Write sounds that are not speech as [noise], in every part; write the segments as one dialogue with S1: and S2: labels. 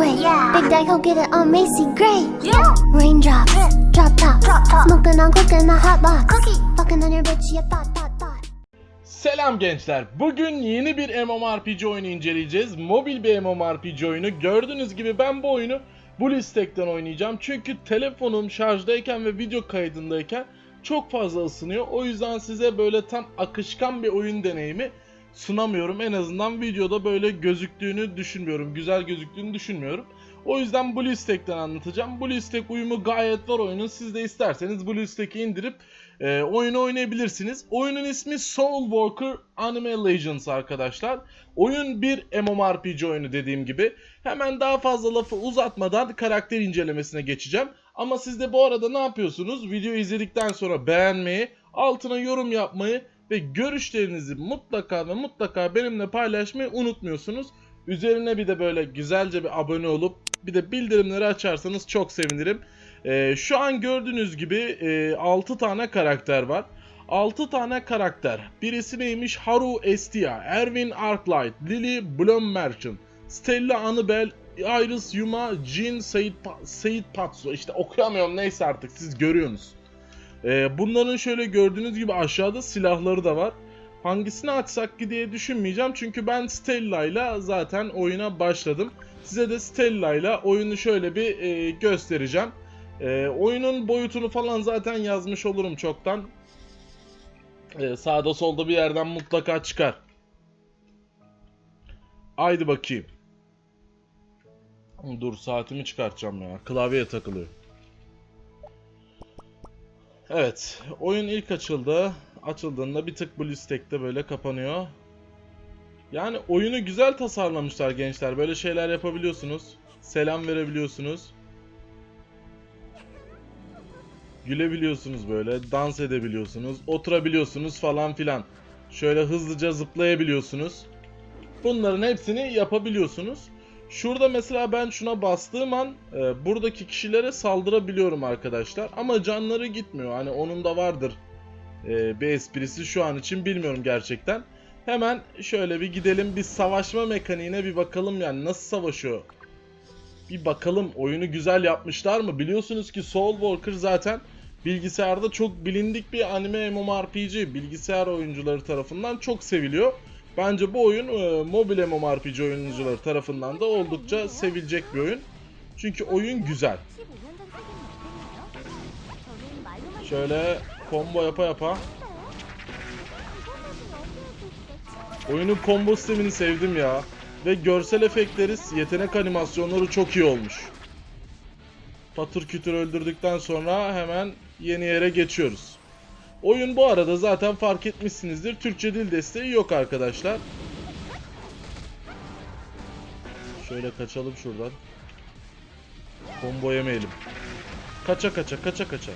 S1: way.
S2: Yeah.
S1: Big Daddy, go get it on Macy Gray.
S2: Yeah.
S1: Raindrops, drop top,
S2: Drop top.
S1: smoking on cooking the hot box.
S2: Cookie.
S1: Fucking on your bitch, yeah, thought, thought, thought.
S3: Selam gençler. Bugün yeni bir MMORPG oyunu inceleyeceğiz. Mobil bir MMORPG oyunu. Gördüğünüz gibi ben bu oyunu BlueStack'ten oynayacağım. Çünkü telefonum şarjdayken ve video kaydındayken çok fazla ısınıyor. O yüzden size böyle tam akışkan bir oyun deneyimi sunamıyorum. En azından videoda böyle gözüktüğünü düşünmüyorum. Güzel gözüktüğünü düşünmüyorum. O yüzden BlueStack'ten anlatacağım. BlueStack uyumu gayet var oyunun. Siz de isterseniz BlueStack'i indirip e, oyunu oynayabilirsiniz. Oyunun ismi Soul Walker Anime Legends arkadaşlar. Oyun bir MMORPG oyunu dediğim gibi. Hemen daha fazla lafı uzatmadan karakter incelemesine geçeceğim. Ama siz de bu arada ne yapıyorsunuz? Videoyu izledikten sonra beğenmeyi, altına yorum yapmayı ve görüşlerinizi mutlaka ve mutlaka benimle paylaşmayı unutmuyorsunuz. Üzerine bir de böyle güzelce bir abone olup bir de bildirimleri açarsanız çok sevinirim. Ee, şu an gördüğünüz gibi e, 6 tane karakter var. 6 tane karakter. Birisi neymiş? Haru Estia, Erwin Arclight, Lily Blum Merchant, Stella Annabelle, Iris Yuma, Jin Seit, Pa- Seit Patsu. İşte okuyamıyorum neyse artık siz görüyorsunuz. Ee, bunların şöyle gördüğünüz gibi aşağıda silahları da var. Hangisini açsak ki diye düşünmeyeceğim çünkü ben Stella ile zaten oyuna başladım. Size de Stella ile oyunu şöyle bir e, göstereceğim. E, oyunun boyutunu falan zaten yazmış olurum çoktan. E, sağda solda bir yerden mutlaka çıkar. Haydi bakayım. Dur saatimi çıkartacağım ya. Klavyeye takılıyor. Evet. Oyun ilk açıldı. Açıldığında bir tık BlueStack'te böyle kapanıyor. Yani oyunu güzel tasarlamışlar gençler. Böyle şeyler yapabiliyorsunuz. Selam verebiliyorsunuz. Gülebiliyorsunuz böyle. Dans edebiliyorsunuz. Oturabiliyorsunuz falan filan. Şöyle hızlıca zıplayabiliyorsunuz. Bunların hepsini yapabiliyorsunuz. Şurada mesela ben şuna bastığım an e, buradaki kişilere saldırabiliyorum arkadaşlar. Ama canları gitmiyor. Hani onun da vardır e, bir esprisi şu an için bilmiyorum gerçekten. Hemen şöyle bir gidelim bir savaşma mekaniğine bir bakalım yani nasıl savaşıyor. Bir bakalım oyunu güzel yapmışlar mı? Biliyorsunuz ki Soul Walker zaten bilgisayarda çok bilindik bir anime MMORPG. Bilgisayar oyuncuları tarafından çok seviliyor. Bence bu oyun e, mobil MMORPG oyuncuları tarafından da oldukça sevilecek bir oyun. Çünkü oyun güzel. Şöyle combo yapa yapa. Oyunun combo sistemini sevdim ya. Ve görsel efektleri, yetenek animasyonları çok iyi olmuş. Patır kütür öldürdükten sonra hemen yeni yere geçiyoruz. Oyun bu arada zaten fark etmişsinizdir. Türkçe dil desteği yok arkadaşlar. Şöyle kaçalım şuradan. Combo yemeyelim. Kaça kaça kaça kaça.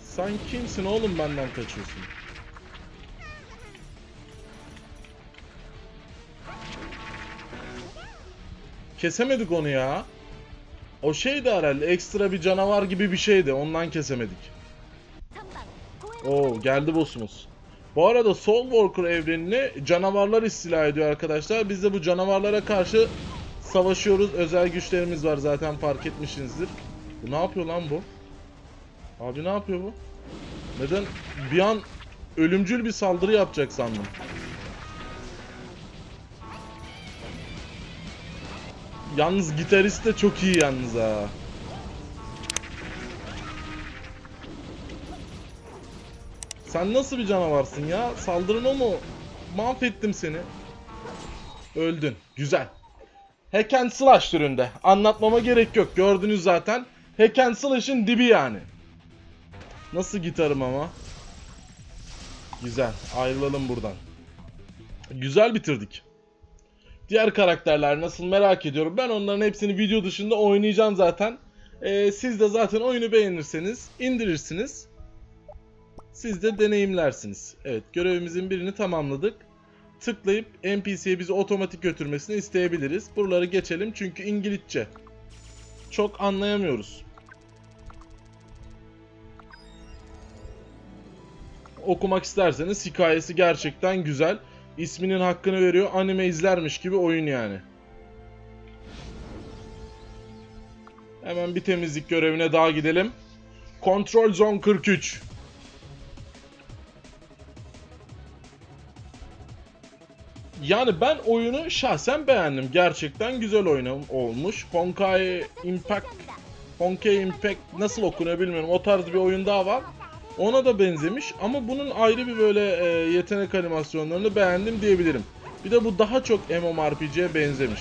S3: Sen kimsin oğlum benden kaçıyorsun? Kesemedik onu ya. O şeydi herhalde ekstra bir canavar gibi bir şeydi ondan kesemedik. Oo geldi boss'umuz. Bu arada Soul Walker evrenini canavarlar istila ediyor arkadaşlar. Biz de bu canavarlara karşı savaşıyoruz. Özel güçlerimiz var zaten fark etmişsinizdir. Bu ne yapıyor lan bu? Abi ne yapıyor bu? Neden bir an ölümcül bir saldırı yapacak sandım. Yalnız gitarist de çok iyi yalnız ha. Sen nasıl bir canavarsın ya? Saldırın o mu? Mahvettim seni. Öldün. Güzel. Hack and Slash türünde. Anlatmama gerek yok. Gördünüz zaten. Hack and Slash'ın dibi yani. Nasıl gitarım ama? Güzel. Ayrılalım buradan. Güzel bitirdik. Diğer karakterler nasıl merak ediyorum. Ben onların hepsini video dışında oynayacağım zaten. Ee, siz de zaten oyunu beğenirseniz indirirsiniz. Siz de deneyimlersiniz. Evet görevimizin birini tamamladık. Tıklayıp NPC'ye bizi otomatik götürmesini isteyebiliriz. Buraları geçelim çünkü İngilizce. Çok anlayamıyoruz. Okumak isterseniz hikayesi gerçekten güzel isminin hakkını veriyor. Anime izlermiş gibi oyun yani. Hemen bir temizlik görevine daha gidelim. Kontrol Zone 43. Yani ben oyunu şahsen beğendim. Gerçekten güzel oyun olmuş. Honkai Impact Honkai Impact nasıl okunuyor bilmiyorum. O tarz bir oyun daha var. Ona da benzemiş ama bunun ayrı bir böyle e, yetenek animasyonlarını beğendim diyebilirim. Bir de bu daha çok MMORPG'ye benzemiş.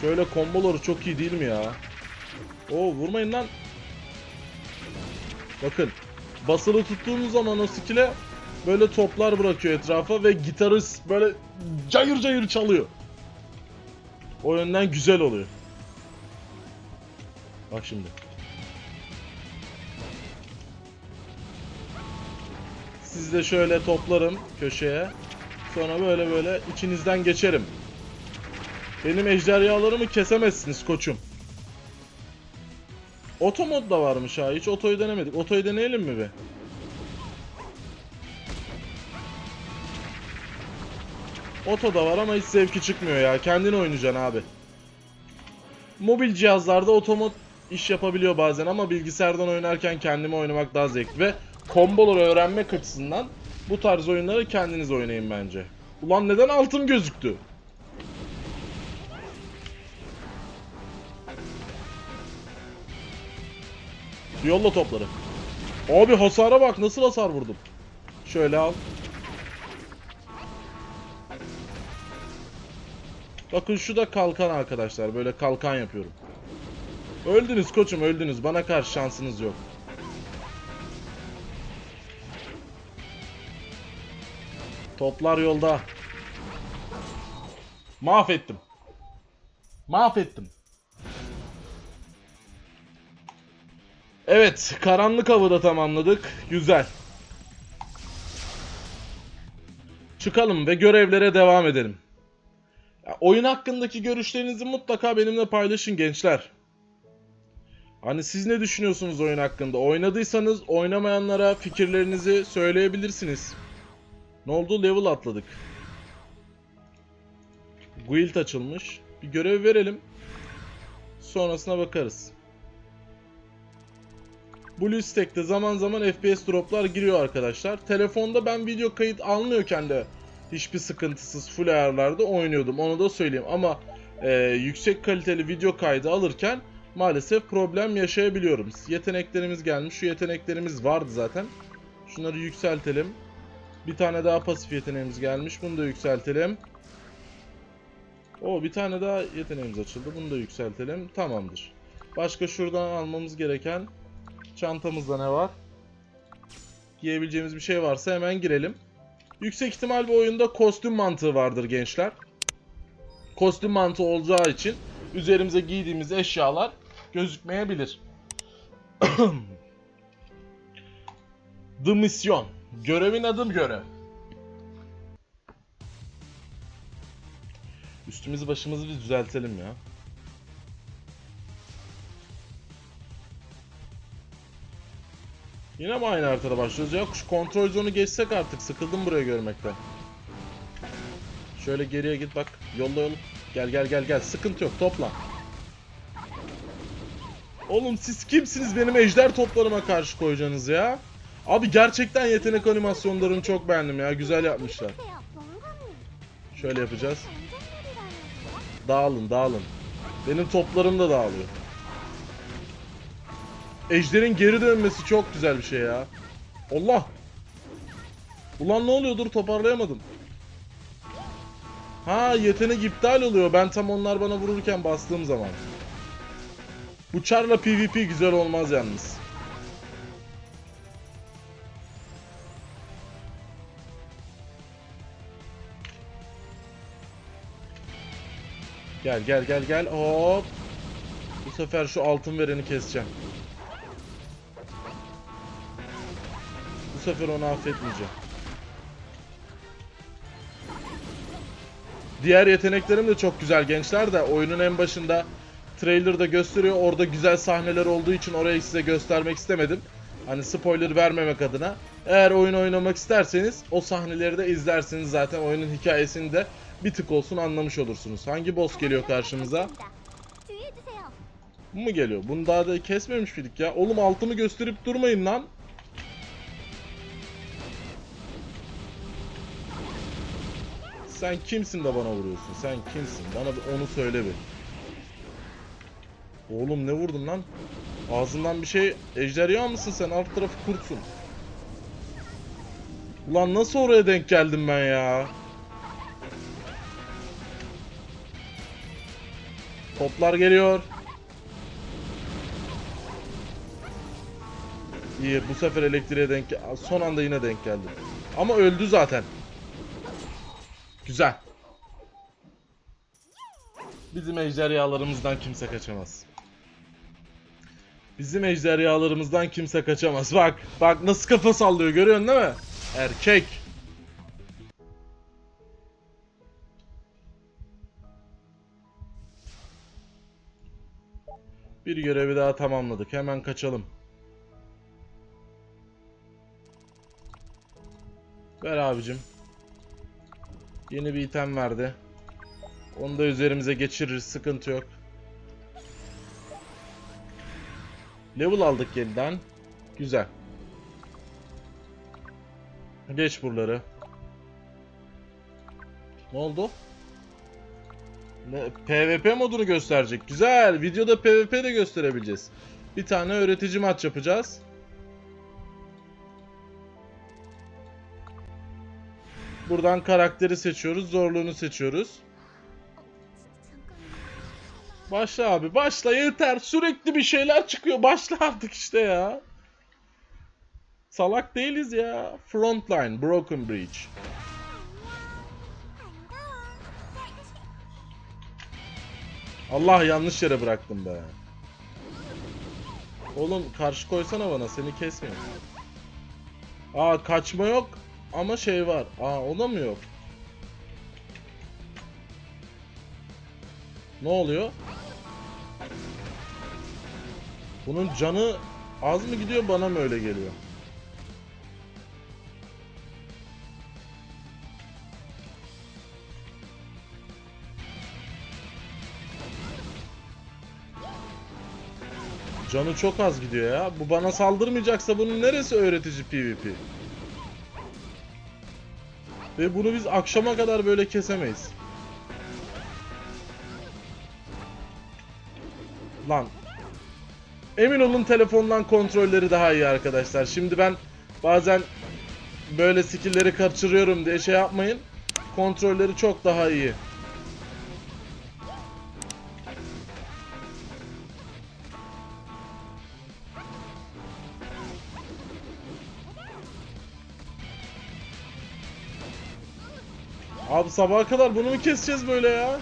S3: Şöyle komboları çok iyi değil mi ya? Oo vurmayın lan. Bakın. Basılı tuttuğumuz zaman o skill'e böyle toplar bırakıyor etrafa ve gitarist böyle cayır cayır çalıyor. O yönden güzel oluyor. Bak şimdi. Siz de şöyle toplarım köşeye. Sonra böyle böyle içinizden geçerim. Benim ejderhalarımı kesemezsiniz koçum. Oto mod da varmış ha. Hiç otoyu denemedik. Otoyu deneyelim mi be? Oto da var ama hiç zevki çıkmıyor ya. Kendin oynayacaksın abi. Mobil cihazlarda otomod iş yapabiliyor bazen ama bilgisayardan oynarken kendime oynamak daha zevkli ve komboları öğrenmek açısından bu tarz oyunları kendiniz oynayın bence. Ulan neden altın gözüktü? Yolla topları. Abi hasara bak nasıl hasar vurdum. Şöyle al. Bakın şu da kalkan arkadaşlar. Böyle kalkan yapıyorum. Öldünüz koçum öldünüz. Bana karşı şansınız yok. Toplar yolda. Mahvettim. Mahvettim. Evet, karanlık avı da tamamladık. Güzel. Çıkalım ve görevlere devam edelim. Ya, oyun hakkındaki görüşlerinizi mutlaka benimle paylaşın gençler. Hani siz ne düşünüyorsunuz oyun hakkında? Oynadıysanız oynamayanlara fikirlerinizi söyleyebilirsiniz. Ne oldu? Level atladık. Guild açılmış. Bir görev verelim. Sonrasına bakarız. BlueStack'te zaman zaman FPS droplar giriyor arkadaşlar. Telefonda ben video kayıt almıyorken de hiçbir sıkıntısız full ayarlarda oynuyordum. Onu da söyleyeyim ama e, yüksek kaliteli video kaydı alırken maalesef problem yaşayabiliyorum. Yeteneklerimiz gelmiş. Şu yeteneklerimiz vardı zaten. Şunları yükseltelim. Bir tane daha pasif yeteneğimiz gelmiş. Bunu da yükseltelim. O bir tane daha yeteneğimiz açıldı. Bunu da yükseltelim. Tamamdır. Başka şuradan almamız gereken çantamızda ne var? Giyebileceğimiz bir şey varsa hemen girelim. Yüksek ihtimal bu oyunda kostüm mantığı vardır gençler. Kostüm mantığı olacağı için üzerimize giydiğimiz eşyalar gözükmeyebilir. [clears throat] The Mission. Görevin adım görev. Üstümüzü başımızı bir düzeltelim ya. Yine mi aynı haritada başlıyoruz ya? Şu kontrol zonu geçsek artık. Sıkıldım buraya görmekten. Şöyle geriye git bak. Yolla yolu. Gel gel gel gel. Sıkıntı yok. Topla. Oğlum siz kimsiniz benim ejder toplarıma karşı koyacaksınız ya? Abi gerçekten yetenek animasyonlarını çok beğendim ya. Güzel yapmışlar. Şöyle yapacağız. Dağılın dağılın. Benim toplarım da dağılıyor. Ejder'in geri dönmesi çok güzel bir şey ya. Allah! Ulan ne oluyor? Dur toparlayamadım. Ha yetenek iptal oluyor. Ben tam onlar bana vururken bastığım zaman. Bu çarla PvP güzel olmaz yalnız. Gel gel gel gel. Hop. Bu sefer şu altın vereni keseceğim. Bu sefer onu affetmeyeceğim. Diğer yeteneklerim de çok güzel gençler de oyunun en başında trailer'da gösteriyor. Orada güzel sahneler olduğu için orayı size göstermek istemedim. Hani spoiler vermemek adına. Eğer oyun oynamak isterseniz o sahneleri de izlersiniz zaten oyunun hikayesini de bir tık olsun anlamış olursunuz. Hangi boss geliyor karşımıza? Bu mu geliyor? Bunu daha da kesmemiş miydik ya? Oğlum altımı gösterip durmayın lan. Sen kimsin de bana vuruyorsun? Sen kimsin? Bana bir onu söyle bir. Oğlum ne vurdun lan? Ağzından bir şey ejderha mısın sen? Alt tarafı kurtsun. Ulan nasıl oraya denk geldim ben ya? Toplar geliyor. İyi bu sefer elektriğe denk son anda yine denk geldi. Ama öldü zaten. Güzel. Bizim ejderhalarımızdan kimse kaçamaz. Bizim ejderhalarımızdan kimse kaçamaz. Bak, bak nasıl kafa sallıyor görüyorsun değil mi? Erkek. Bir görevi daha tamamladık. Hemen kaçalım. Ver abicim. Yeni bir item verdi. Onu da üzerimize geçiririz. Sıkıntı yok. Level aldık yeniden. Güzel. Geç buraları. Ne oldu? Ne, PvP modunu gösterecek. Güzel. Videoda PvP de gösterebileceğiz. Bir tane öğretici maç yapacağız. Buradan karakteri seçiyoruz. Zorluğunu seçiyoruz. Başla abi. Başla yeter. Sürekli bir şeyler çıkıyor. Başla artık işte ya. Salak değiliz ya. Frontline. Broken Bridge. Allah yanlış yere bıraktım be. Oğlum karşı koysana bana seni kesmeyeyim. Aa kaçma yok ama şey var. Aa ona mı yok? Ne oluyor? Bunun canı az mı gidiyor bana mı öyle geliyor? Canı çok az gidiyor ya. Bu bana saldırmayacaksa bunun neresi öğretici PvP? Ve bunu biz akşama kadar böyle kesemeyiz. Lan. Emin olun telefondan kontrolleri daha iyi arkadaşlar. Şimdi ben bazen böyle skill'leri kaçırıyorum diye şey yapmayın. Kontrolleri çok daha iyi. Abi sabaha kadar bunu mu keseceğiz böyle ya?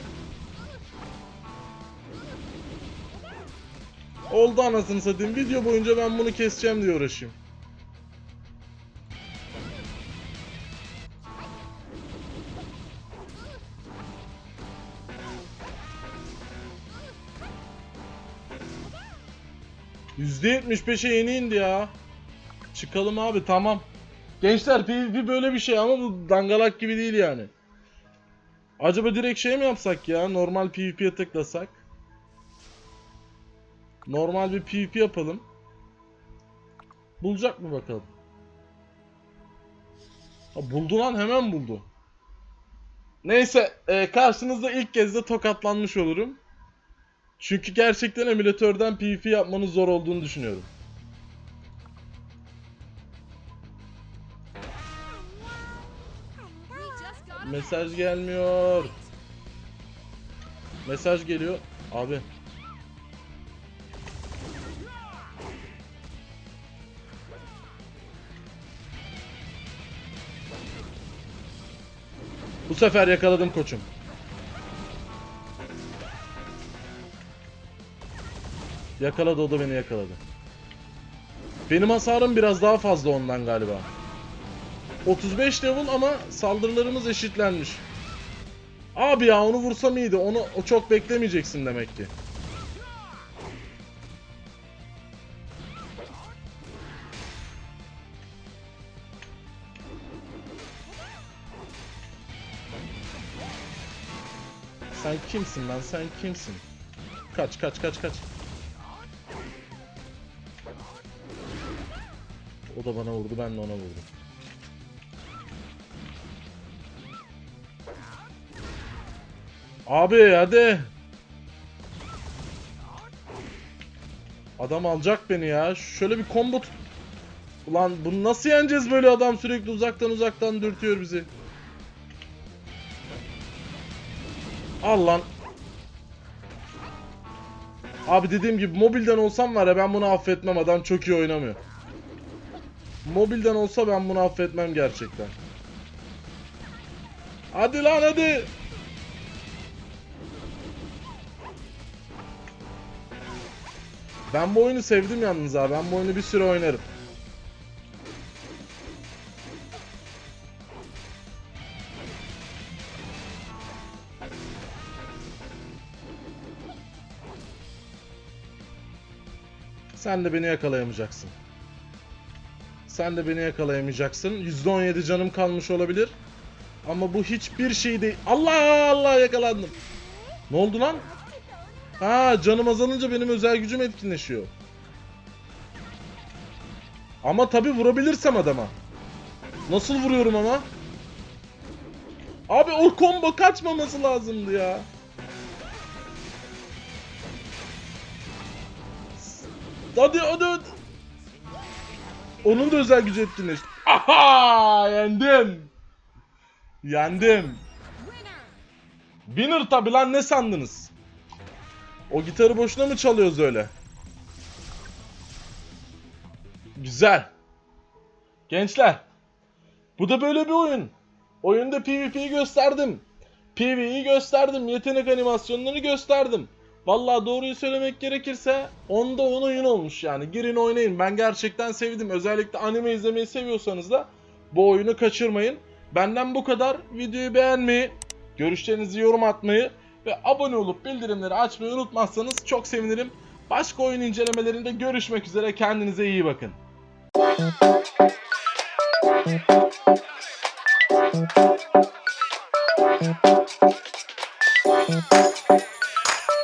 S3: Oldu anasını satayım. Video boyunca ben bunu keseceğim diye uğraşayım. %75'e yeni indi ya. Çıkalım abi tamam. Gençler PvP böyle bir şey ama bu dangalak gibi değil yani. Acaba direkt şey mi yapsak ya? Normal PvP'ye tıklasak. Normal bir PvP yapalım. Bulacak mı bakalım? Ha, buldu lan hemen buldu. Neyse e, karşınızda ilk kez de tokatlanmış olurum. Çünkü gerçekten emülatörden PvP yapmanın zor olduğunu düşünüyorum. Mesaj gelmiyor. Mesaj geliyor. Abi. Bu sefer yakaladım koçum. Yakaladı o da beni yakaladı. Benim hasarım biraz daha fazla ondan galiba. 35 level ama saldırılarımız eşitlenmiş. Abi ya onu vursam iyiydi. Onu o çok beklemeyeceksin demek ki. Sen kimsin lan? Sen kimsin? Kaç kaç kaç kaç. O da bana vurdu, ben de ona vurdum. Abi hadi. Adam alacak beni ya. Şöyle bir combo Ulan bunu nasıl yeneceğiz böyle adam sürekli uzaktan uzaktan dürtüyor bizi. Al lan. Abi dediğim gibi mobilden olsam var ya ben bunu affetmem adam çok iyi oynamıyor. Mobilden olsa ben bunu affetmem gerçekten. Hadi lan hadi. Ben bu oyunu sevdim yalnız abi. Ben bu oyunu bir süre oynarım. Sen de beni yakalayamayacaksın. Sen de beni yakalayamayacaksın. %17 canım kalmış olabilir. Ama bu hiçbir şey değil. Allah Allah yakalandım. Ne oldu lan? Ha canım azalınca benim özel gücüm etkinleşiyor. Ama tabi vurabilirsem adama. Nasıl vuruyorum ama? Abi o combo kaçmaması lazımdı ya. Hadi hadi hadi. Onun da özel gücü etkinleşti. Aha yendim. Yendim. Winner tabi lan ne sandınız? O gitarı boşuna mı çalıyoruz öyle? Güzel. Gençler. Bu da böyle bir oyun. Oyunda PvP'yi gösterdim. PvE'yi gösterdim. Yetenek animasyonlarını gösterdim. Vallahi doğruyu söylemek gerekirse onda 10 oyun olmuş yani. Girin oynayın. Ben gerçekten sevdim. Özellikle anime izlemeyi seviyorsanız da bu oyunu kaçırmayın. Benden bu kadar. Videoyu beğenmeyi, görüşlerinizi yorum atmayı ve abone olup bildirimleri açmayı unutmazsanız çok sevinirim. Başka oyun incelemelerinde görüşmek üzere kendinize iyi bakın. Thank you.